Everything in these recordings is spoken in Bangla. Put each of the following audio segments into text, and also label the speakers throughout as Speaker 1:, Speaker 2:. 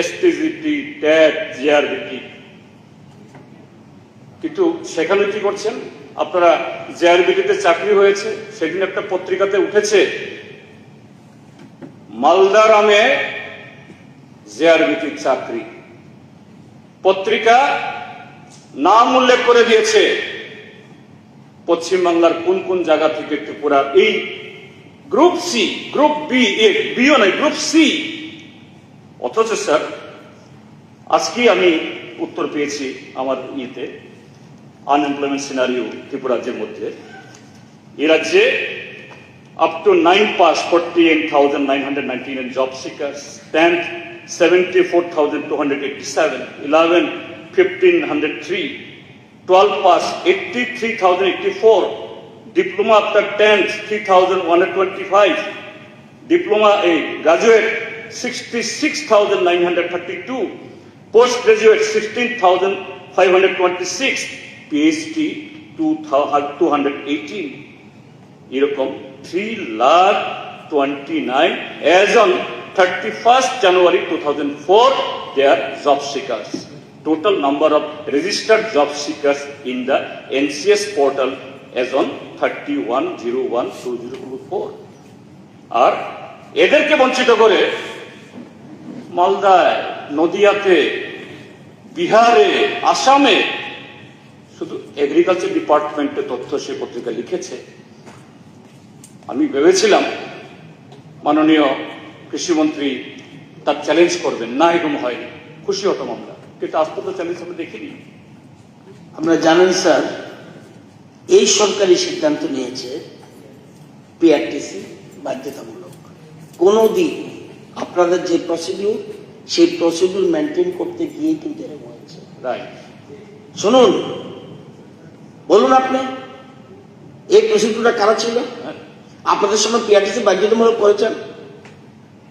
Speaker 1: STGT, ট্যাট, GRBT. কিন্তু সেখানে কি করছেন? আপনারা জেআরবিটিতে চাকরি হয়েছে, সেদিন একটা পত্রিকাতে উঠেছে মালদারামে জেআরবিটির চাকরি। পত্রিকা নাম উল্লেখ করে দিয়েছে, পশ্চিমবাংলার কোন কোন জায়গা থেকে ত্রিপুরা এই গ্রুপ সি, গ্রুপ বি, এ বিও নয়, গ্রুপ সি অথচ স্যার, আজকেই আমি উত্তর পেয়েছি আমার ইয়েতে আনএমপ্লয়মেন্ট সিনারিও ত্রিপুরাজ্যের মধ্যে। এ রাজ্যে up to nine pass forty eight thousand nine hundred nineteen এর job seeker ten seventy four thousand two hundred eighty seven eleven fifteen hundred three twelve pass eighty three thousand eighty four diploma after ten three thousand one twenty five diploma এই গ্রাজুয়েট 66,932 postgraduate 16,526 PhD 218 এরকম three lakh twenty nine as on thirty first January two in the NCS portal as on thirty one zero one two zero two four আর এদেরকে বঞ্চিত করে মালদায়, নদিয়াতে, বিহারে, আসামে, শুধু এগ্রিকালচার ডিপার্টমেন্টের তথ্য সে পত্রিকা লিখেছে। আমি ভেবেছিলাম মাননীয় কৃষিমন্ত্রী তার চ্যালেঞ্জ করবেন। না, এরকম হয়নি। খুশি হতাম আমরা। কিন্তু আজ পর্যন্ত চ্যালেঞ্জ আমরা দেখিনি।
Speaker 2: আমরা জানেন, স্যার, এই সরকারি সিদ্ধান্ত নিয়েছে পিআরটিসি বাধ্যতামূলক। কোনো দিন আপনাদের যে প্রসিডিউর সেই প্রসিডিউর মেনটেন করতে গিয়ে কিন্তু এরকম হয়েছে।
Speaker 1: রাইট
Speaker 2: শুনুন বলুন আপনি এই প্রসিডিউরটা কারা ছিল? আপনাদের সময় পিআরটিসি বাধ্যতামূলক করেছেন?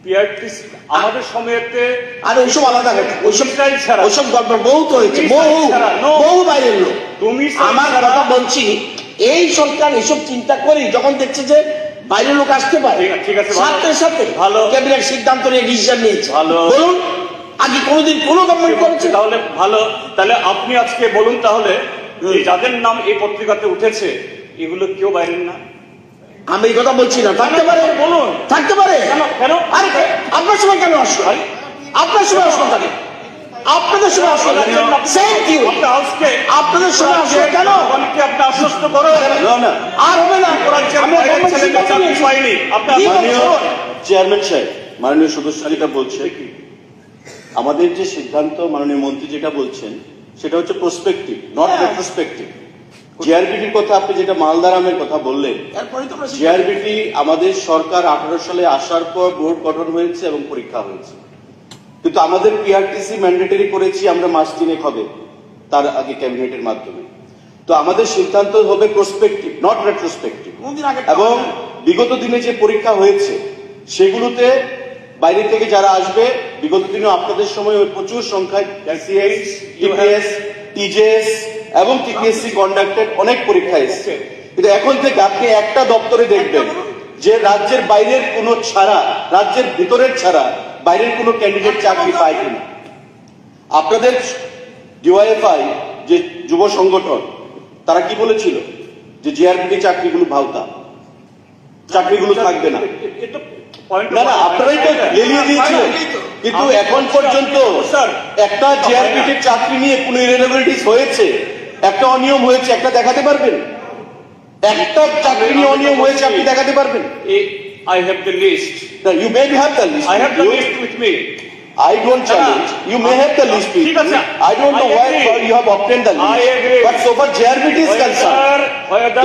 Speaker 1: পিআরটিসি আমাদের সময়েতে
Speaker 2: আর ওইসব আলাদা ওইসব
Speaker 1: ছাড়া।
Speaker 2: ওইসব গল্প বহুত হয়েছে।
Speaker 1: মিসাইল
Speaker 2: বহু. বহু বাইরের লোক।
Speaker 1: তুমি
Speaker 2: আমার কথা বলছি এই সরকার এসব চিন্তা করি যখন দেখছে যে বাইরের লোক আসতে পারে।
Speaker 1: ঠিক আছে।
Speaker 2: সাথে সাথে
Speaker 1: ভালো।
Speaker 2: ক্যাবিনেট সিদ্ধান্ত নিয়ে ডিসিশন নিয়েছে।
Speaker 1: ভালো।
Speaker 2: বলুন আগে কোনোদিন কোনো গভর্নমেন্ট করেছে?
Speaker 1: তাহলে ভালো। তাহলে আপনি আজকে বলুন তাহলে যাদের নাম এই পত্রিকাতে উঠেছে এগুলো কেউ বাইরের না?
Speaker 2: আমি এই কথা বলছি না। থাকতে পারে।
Speaker 1: বলুন।
Speaker 2: থাকতে পারে।
Speaker 1: কেন? কেন?
Speaker 2: আরে আপনার সময় কেন আসলো? আপনার সময় আসলো কেন? আপনাদের সময় আসলো
Speaker 1: আপনার হাউসকে
Speaker 2: আপনাদের সময় আসলো কেন?
Speaker 1: আপনি আশ্বস্ত করো
Speaker 2: আর হবে না?
Speaker 3: চেয়ারম্যান সাহেব মাননীয় সদস্য যেটা বলছে আমাদের যে সিদ্ধান্ত মাননীয় মন্ত্রী যেটা বলছেন সেটা হচ্ছে প্রসপেক্টিভ নট। রেট্রোস্পেক্টিভ জিআরবিটির কথা আপনি যেটা মালদারামের কথা বললেন জিআরবিটি আমাদের সরকার আঠারো সালে আসার পর বোর্ড গঠন হয়েছে এবং পরীক্ষা হয়েছে। কিন্তু আমাদের পিআরটিসি ম্যান্ডেটরি করেছি আমরা মাস তিনেক হবে তার আগে ক্যাবিনেটের মাধ্যমে। তো আমাদের সিদ্ধান্ত হবে প্রসপেক্টিভ নট রেট্রোস্পেক্টিভ এবং বিগত দিনে যে পরীক্ষা হয়েছে সেগুলোতে বাইরে থেকে যারা আসবে বিগত দিনে আপনাদের সময় প্রচুর সংখ্যায় সিএস টিপিএস টিজেএস এবং টিপিএসসি কন্ডাক্টেড অনেক পরীক্ষা এসেছে। কিন্তু এখন থেকে আপনি একটা দপ্তরে দেখবেন যে রাজ্যের বাইরের কোনো ছাড়া রাজ্যের ভিতরের ছাড়া বাইরের কোনো ক্যান্ডিডেট চাকরি পায় কিনা। আপনাদের ডিওয়াইএফআই যে যুব সংগঠন তারা কি বলেছিল? যে জিআরপিটি চাকরিগুলো ভাওতা চাকরিগুলো থাকবে না। না না আপনারাই তো লেলিয়ে দিয়েছিলেন। কিন্তু এখন পর্যন্ত
Speaker 1: স্যার
Speaker 3: একটা জিআরপিটির চাকরি নিয়ে কোনো ইরেগুলারিটিস হয়েছে? একটা অনিয়ম হয়েছে একটা দেখাতে পারবেন? একটা চাকরি নিয়ে অনিয়ম হয়েছে আপনি দেখাতে পারবেন?
Speaker 1: I have the list.
Speaker 3: No, you may have the list.
Speaker 1: I have the you. list with me.
Speaker 3: I don't challenge. You may have the list with. I don't know why you have obtained the list.
Speaker 1: I agree.
Speaker 3: But so far JRBT is concerned,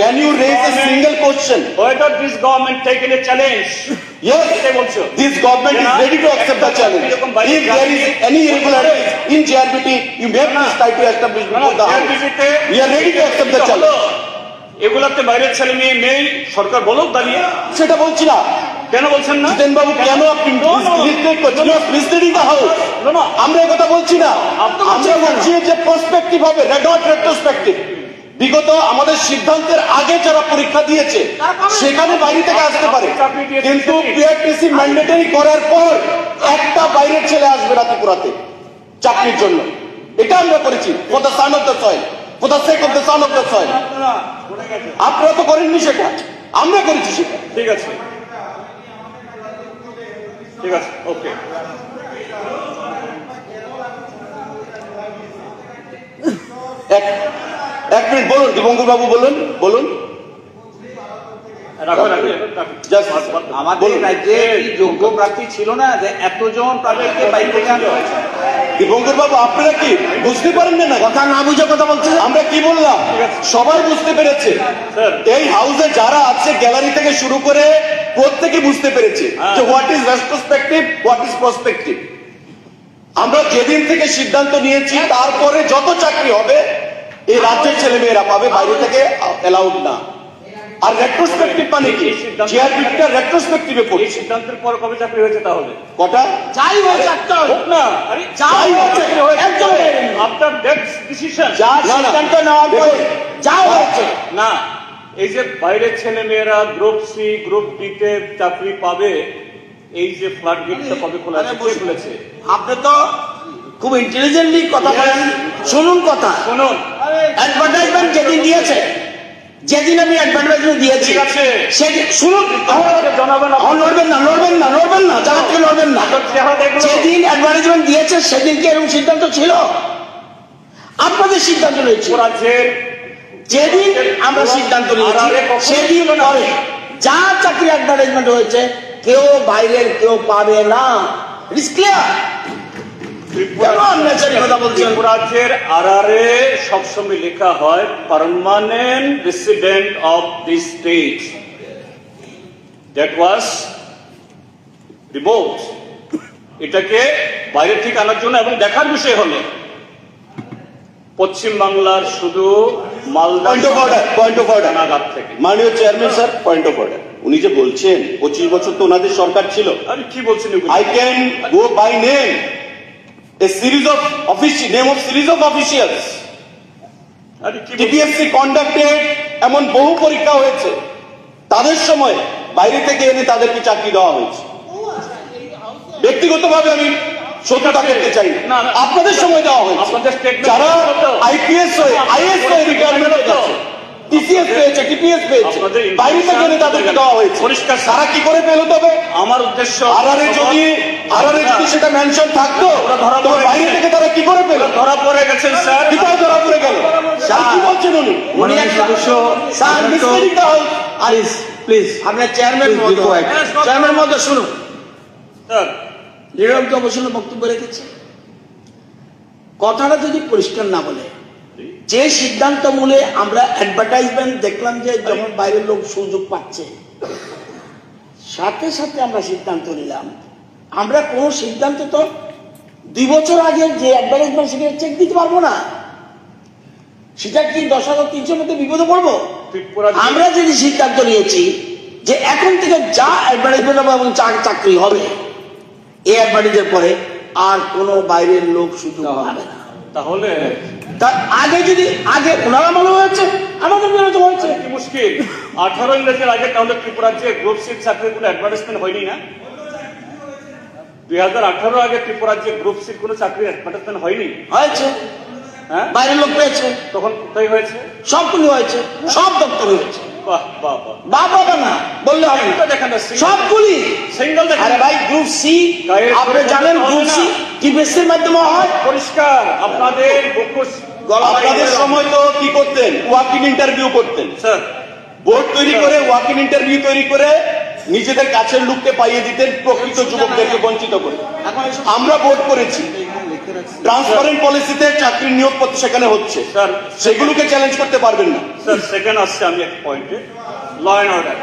Speaker 3: can you raise a single question?
Speaker 1: Whether this government taken a challenge?
Speaker 3: Yes, this government is ready to accept the challenge. If there is any irregularity in JRBT, you may please try to establish before the House. We are ready to accept the challenge.
Speaker 1: এগুলাতে বাইরের ছেলে মেয়ে নেই সরকার বলুক দাঁড়িয়ে।
Speaker 3: সেটা বলছি না।
Speaker 1: কেন বলছেন না?
Speaker 3: জিতেন বাবু কেন আপনি মিসলিডিং হাউস
Speaker 1: no.
Speaker 3: আমরা কথা বলছি না। আমরা বলছি যে প্রসপেক্টিভ হবে নট রেট্রোস্পেক্টিভ বিগত আমাদের সিদ্ধান্তের আগে যারা পরীক্ষা দিয়েছে সেখানে বাইরে থেকে আসতে পারে। কিন্তু। পিআরটিসি ম্যান্ডেটরি করার পর একটা বাইরের ছেলে আসবে না ত্রিপুরাতে চাকরির জন্য। এটা আমরা করেছি for the son of the soil for the sake of the son of the soil আপনারা তো করেননি সেটা। আমরা করেছি সেটা।
Speaker 1: ঠিক আছে। ঠিক আছে ওকে
Speaker 3: এক এক মিনিট বলুন দিবঙ্কর বাবু বলুন। বলুন
Speaker 1: রাখো রাখো
Speaker 4: আমাদের
Speaker 3: বলুন।
Speaker 4: রাজ্যে যোগ্য প্রার্থী ছিল না যে এতজন প্রার্থীকে বাইরে থেকে আনা হয়েছে?
Speaker 3: দিবঙ্কর বাবু আপনারা কি বুঝতে পারেন না
Speaker 2: কথা না বুঝে কথা বলছে
Speaker 3: আমরা কি বললাম? সবাই বুঝতে পেরেছে। এই হাউসে যারা আছে গ্যালারি থেকে শুরু করে প্রত্যেকে বুঝতে পেরেছে
Speaker 1: হ্যাঁ।
Speaker 3: যে what is retrospective what is prospective আমরা যেদিন থেকে সিদ্ধান্ত নিয়েছি তারপরে যত চাকরি হবে এই রাজ্যের ছেলেমেয়েরা পাবে বাইরে থেকে অ্যালাউড না। আর রেট্রোস্পেক্টিভ মানে কি? জিআরবিটা রেট্রোস্পেক্টিভে
Speaker 1: এই সিদ্ধান্তের পর কবে চাকরি হয়েছে তাহলে?
Speaker 3: কটা?
Speaker 2: যাই হোক একটা
Speaker 1: হোক না। আরে
Speaker 2: যাই হচ্ছে একদম।
Speaker 1: আফটার দ্যাট ডিসিশন
Speaker 2: যা। সিদ্ধান্ত নেওয়ার পরে। যা হচ্ছে
Speaker 1: না। এই যে বাইরের ছেলে মেয়েরা গ্রুপ সি গ্রুপ ডি তে চাকরি পাবে এই যে ফ্ল্যাট গেটটা কবে খোলা আছে? কে খুলেছে?
Speaker 2: আপনি তো খুব ইন্টেলিজেন্টলি কথা বলেন। শুনুন কথা।
Speaker 1: শুনুন।
Speaker 2: অ্যাডভার্টাইজমেন্ট যেদিন দিয়েছে যেদিন আমি অ্যাডভার্টাইজমেন্ট দিয়েছি সেদিন শুনুন লড়বেন না লড়বেন না লড়বেন না জায়গা থেকে লড়বেন না।
Speaker 1: আপনার চেহারা দেখল।
Speaker 2: যেদিন অ্যাডভার্টাইজমেন্ট দিয়েছে সেদিন কি এরকম সিদ্ধান্ত ছিল। আপনাদের সিদ্ধান্ত রয়েছে। যেদিন আমরা সিদ্ধান্ত নিয়েছি সেদিন পরে যা চাকরি অ্যাডভার্টাইজমেন্ট হয়েছে কেউ বাইরের কেউ পাবে না। ইটস ক্লিয়ার
Speaker 1: রাজ্যের আরআরএ সবসময় লেখা হয় permanent resident of state that was এটাকে বাইরে থেকে আনার জন্য এবং দেখার বিষয় হলো পশ্চিম বাংলার শুধু Malda
Speaker 3: point of order point of order
Speaker 1: নাগাদ থেকে।
Speaker 3: মাননীয় chairman sir point of order উনি যে বলছেন পঁচিশ বছর তো ওনাদের সরকার ছিল।
Speaker 1: আরে কি বলছেন?
Speaker 3: I can go by name a series of offici- name of series of officials. TPSC conducted এমন বহু পরীক্ষা হয়েছে। তাদের সময় বাইরে থেকে এনে তাদেরকে চাকরি দেওয়া হয়েছে। ব্যক্তিগতভাবে আমি সত্যতা করতে চাই। আপনাদের সময় দেওয়া হয়েছে। যারা। আইপিএস হয়ে আইএস হয়ে রিটায়ারমেন্ট হয়ে টিসিএস পেয়েছে টিপিএস পেয়েছে। বাইরে থেকে এনে তাদেরকে দেওয়া হয়েছে।
Speaker 1: পরিষ্কার
Speaker 3: তারা কি করে পেল তবে?
Speaker 1: আমার উদ্দেশ্য
Speaker 3: আরারে যদি আরারে যদি সেটা মেনশন থাকতো
Speaker 1: ধরা পড়ে
Speaker 3: বাইরে থেকে তারা কি করে পেল?
Speaker 1: ধরা পড়ে গেছেন স্যার।
Speaker 3: কোথায় ধরা পড়ে গেল? স্যার কি বলছেন উনি?
Speaker 2: উনি একটা sir
Speaker 3: misleading the house
Speaker 2: please আপনার চেয়ারম্যান মহোদয়। চেয়ারম্যান মহোদয় শুনুন।
Speaker 1: স্যার।
Speaker 2: নিরব অবসন্ন বক্তব্য রেখেছে। কথাটা যদি পরিষ্কার না বলে যে সিদ্ধান্ত মূলে আমরা অ্যাডভার্টাইজমেন্ট দেখলাম যে যখন বাইরের লোক সুযোগ পাচ্ছে সাথে সাথে আমরা সিদ্ধান্ত নিলাম। আমরা কোন সিদ্ধান্ত তো দুই বছর আগে যে অ্যাডভার্টাইজমেন্ট সেটা চেক দিতে পারব না সেটা কি দশ হাজার তিনশোর মধ্যে বিপদে পড়ব? আমরা যদি সিদ্ধান্ত নিয়েছি যে এখন থেকে যা অ্যাডভার্টাইজমেন্ট হবে এবং চাকরি হবে এই অ্যাডভার্টাইজের পরে আর কোনো বাইরের লোক সুযোগ হবে না।
Speaker 1: তাহলে
Speaker 2: তার আগে যদি আগে ওনারা মনে হয়েছে আমাদের তো হয়েছে।
Speaker 1: কি মুশকিল? আঠারো ইংরেজির আগে তাহলে ত্রিপুরার যে গ্রুপ সি চাকরির কোনো অ্যাডভার্টাইজমেন্ট হয়নি না? দুই হাজার আঠারো আগে ত্রিপুরার যে গ্রুপ সি কোনো চাকরির অ্যাডভার্টাইজমেন্ট হয়নি?
Speaker 2: হয়েছে।
Speaker 1: হ্যাঁ?
Speaker 2: বাইরের লোক পেয়েছে।
Speaker 1: তখন কোথায় হয়েছে?
Speaker 2: সবগুলি হয়েছে? সব দপ্তরে হয়েছে। সবগুলি।
Speaker 1: সিঙ্গেল
Speaker 2: আরে ভাই গ্রুপ সি আপনি জানেন গ্রুপ সি কি বেসের মাধ্যমে হয়?
Speaker 1: পরিষ্কার আপনাদের
Speaker 3: আপনাদের সময় তো কি করতেন? ওয়াক ইন ইন্টারভিউ করতেন।
Speaker 1: স্যার।
Speaker 3: বোর্ড তৈরি করে ওয়াক ইন ইন্টারভিউ তৈরি করে নিজেদের কাছের লোককে পাইয়ে দিতেন প্রকৃত যুবকদেরকে বঞ্চিত করে।
Speaker 2: এখন
Speaker 3: আমরা বোর্ড করেছি। ট্রান্সপারেন্ট পলিসিতে চাকরির নিয়োগ পত্র সেখানে হচ্ছে।
Speaker 1: স্যার।
Speaker 3: সেগুলোকে চ্যালেঞ্জ করতে পারবেন না।
Speaker 1: স্যার সেকেন্ড আসছে আমি এক পয়েন্টে ল অ্যান্ড অর্ডার